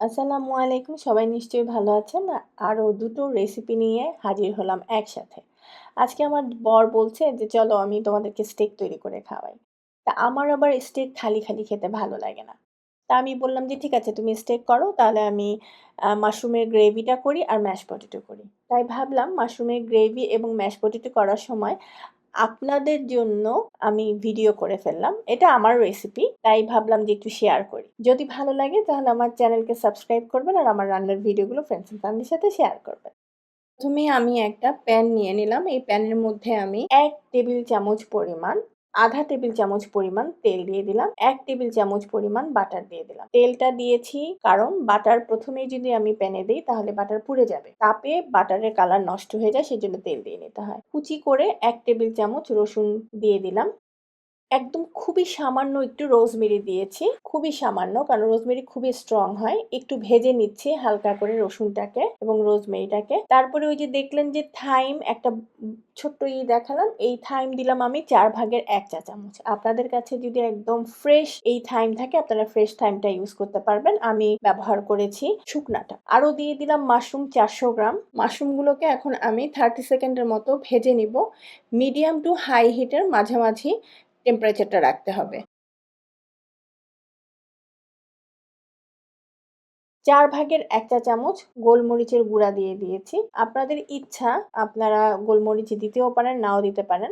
আসসালামু আলাইকুম। সবাই নিশ্চয়ই ভালো আছেন। আরও দুটো রেসিপি নিয়ে হাজির হলাম একসাথে। আজকে আমার বর বলছে যে, চলো আমি তোমাদেরকে স্টেক তৈরি করে খাওয়াই। তা আমার আবার স্টেক খালি খালি খেতে ভালো লাগে না। তা আমি বললাম যে, ঠিক আছে, তুমি স্টেক করো, তাহলে আমি মাশরুমের গ্রেভিটা করি আর ম্যাশ পটেটো করি। তাই ভাবলাম মাশরুমের গ্রেভি এবং ম্যাশ পটেটো করার সময় আপনাদের জন্য আমি ভিডিও করে ফেললাম। এটা আমার রেসিপি তাই ভাবলাম যে একটু শেয়ার করি। যদি ভালো লাগে, তাহলে আমার চ্যানেলকে সাবস্ক্রাইব করবেন আর আমার রান্নার ভিডিওগুলো ফ্রেন্ডস অ্যান্ড ফ্যামিলির সাথে শেয়ার করবেন। প্রথমে আমি একটা প্যান নিয়ে নিলাম। এই প্যানের মধ্যে আমি এক টেবিল চামচ পরিমাণ আধা টেবিল চামচ পরিমাণ তেল দিয়ে দিলাম, এক টেবিল চামচ পরিমাণ বাটার দিয়ে দিলাম। তেলটা দিয়েছি কারণ বাটার প্রথমেই যদি আমি প্যানে দিই তাহলে বাটার পুড়ে যাবে। তাপে বাটারের কালার নষ্ট হয়ে যায়, সেজন্য তেল দিয়ে নিতে হয়। কুচি করে এক টেবিল চামচ রসুন দিয়ে দিলাম। একদম খুবই সামান্য একটু রোজমেরি দিয়েছি। খুবই সামান্য, কারণ রোজমেরি খুবই স্ট্রং হয়। একটু ভেজে নিচ্ছি হালকা করে রসুনটাকে এবং রোজমেরিটাকে। তারপরে ওই যে দেখলেন যে থাইম একটা ছোট্ট ই দেখালাম, এই থাইম দিলাম আমি চার ভাগের এক চা চামচ। আপনাদের কাছে যদি একদম ফ্রেশ এই থাইম থাকে, আপনারা ফ্রেশ থাইমটা ইউজ করতে পারবেন। আমি ব্যবহার করেছি শুকনাটা। আরও দিয়ে দিলাম মাশরুম চারশো গ্রাম। মাশরুমগুলোকে এখন আমি থার্টি সেকেন্ডের মতো ভেজে নিব। মিডিয়াম টু হাই হিটের মাঝামাঝি টেম্পারেচারটা রাখতে হবে। চার ভাগের এক চা চামচ গোলমরিচের গুঁড়া দিয়ে দিয়েছি। আপনাদের ইচ্ছা, আপনারা গোলমরিচ দিতেও পারেন, নাও দিতে পারেন।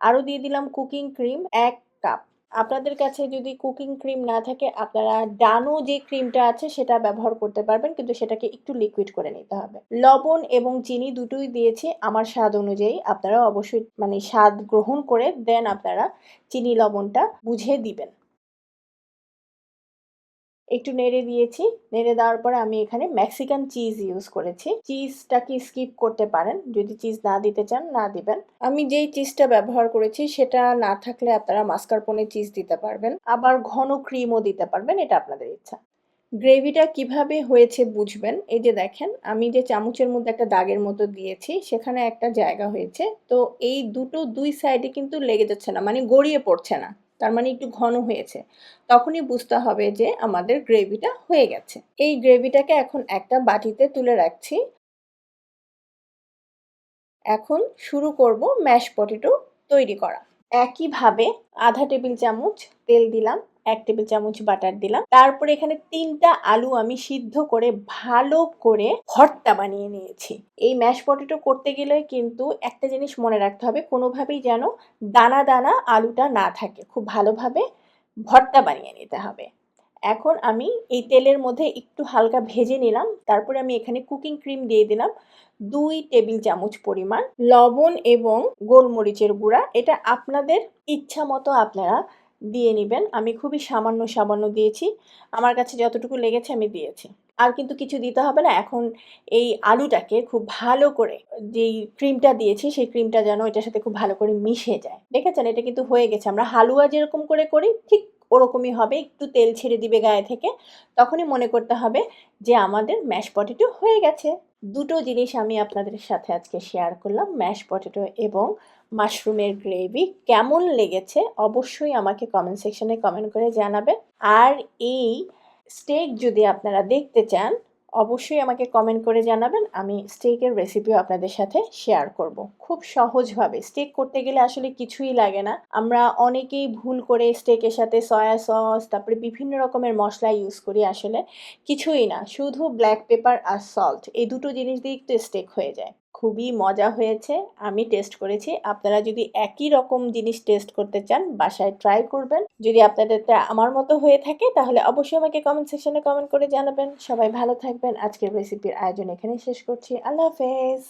আরও দিয়ে দিলাম কুকিং ক্রিম এক কাপ। আপনাদের কাছে যদি কুকিং ক্রিম না থাকে, আপনারা ডানো যে ক্রিমটা আছে সেটা ব্যবহার করতে পারবেন, কিন্তু সেটাকে একটু লিকুইড করে নিতে হবে। লবণ এবং চিনি দুটোই দিয়েছি আমার স্বাদ অনুযায়ী। আপনারা অবশ্যই মানে স্বাদ গ্রহণ করে দেন আপনারা চিনি, লবণটা বুঝে দিবেন। একটু নেড়ে দিয়েছি। নেড়ে দেওয়ার পরে আমি এখানে মেক্সিকান চিজ ইউজ করেছি। চিজটাকে স্কিপ করতে পারেন। যদি চিজ না দিতে চান, না দিবেন। আমি যেই চিজটা ব্যবহার করেছি, সেটা না থাকলে আপনারা মাস্কারপোনে চিজ দিতে পারবেন। আবার ঘন ক্রিমও দিতে পারবেন, এটা আপনাদের ইচ্ছা। গ্রেভিটা কীভাবে হয়েছে বুঝবেন। এই যে দেখেন, আমি যে চামচের মধ্যে একটা দাগের মতো দিয়েছি, সেখানে একটা জায়গা হয়েছে। তো এই দুটো দুই সাইডে কিন্তু লেগে যাচ্ছে না মানে গড়িয়ে পড়ছে না। তার মানে একটু ঘন হয়েছে। তখনই বুঝতে হবে যে আমাদের গ্রেভিটা হয়ে গেছে। এই গ্রেভিটাকে এখন একটা বাটিতে তুলে রাখছি। এখন শুরু করব ম্যাশ পটেটো তৈরি করা। একইভাবে আধা টেবিল চামচ তেল দিলাম। এক টেবিল চামচ বাটার দিলাম। তারপরে এখানে তিনটা আলু আমি সিদ্ধ করে ভালো করে ভর্তা বানিয়ে নিয়েছি। এই ম্যাশ পটেটো করতে গেলে কিন্তু একটা জিনিস মনে রাখতে হবে, কোনোভাবেই যেন দানা দানা আলুটা না থাকে। খুব ভালোভাবে ভর্তা বানিয়ে নিতে হবে। এখন আমি এই তেলের মধ্যে একটু হালকা ভেজে নিলাম। তারপরে আমি এখানে কুকিং ক্রিম দিয়ে দিলাম দুই টেবিল চামচ পরিমাণ লবণ এবং গোলমরিচের গুঁড়া। এটা আপনাদের ইচ্ছা মতো আপনারা দিয়ে নেবেন। আমি খুবই সামান্য সামান্য দিয়েছি। আমার কাছে যতটুকু লেগেছে আমি দিয়েছি। আর কিন্তু কিছু দিতে হবে না। এখন এই আলুটাকে খুব ভালো করে যেই ক্রিমটা দিয়েছি, সেই ক্রিমটা যেন এটার সাথে খুব ভালো করে মিশে যায়। দেখেছেন? এটা কিন্তু হয়ে গেছে। আমরা হালুয়া যেরকম করে করি, ঠিক ওরকমই হবে, একটু তেল ছেড়ে দিবে গায়ে থেকে। তখনই মনে করতে হবে যে আমাদের ম্যাশ পটেটো হয়ে গেছে। দুটো জিনিস আমি আপনাদের সাথে আজকে শেয়ার করলাম ম্যাশ পটেটো এবং মাশরুমের গ্রেভি কেমন লেগেছে অবশ্যই আমাকে কমেন্ট সেকশনে কমেন্ট করে জানাবেন। আর এই স্টেক যদি আপনারা দেখতে চান অবশ্যই আমাকে কমেন্ট করে জানাবেন। আমি স্টেকের রেসিপিও আপনাদের সাথে শেয়ার করব। খুব সহজভাবে। স্টেক করতে গেলে আসলে কিছুই লাগে না। আমরা অনেকেই ভুল করে স্টেকের সাথে সয়া সস তারপরে বিভিন্ন রকমের মশলা ইউজ করি আসলে। কিছুই না। শুধু ব্ল্যাক পেপার আর সল্ট এই দুটো জিনিস দিয়ে তো স্টেক হয়ে যায়। খুবই মজা হয়েছে। আমি টেস্ট করেছি। আপনারা যদি একই রকম জিনিস টেস্ট করতে চান, বাসায় ট্রাই করবেন। যদি আপনাদের আমার মতো হয়ে থাকে, তাহলে অবশ্যই আমাকে কমেন্ট সেকশনে কমেন্ট করে জানাবেন। সবাই ভালো থাকবেন। আজকের রেসিপির আয়োজন এখানে শেষ করছি। আল্লাহ হাফেজ!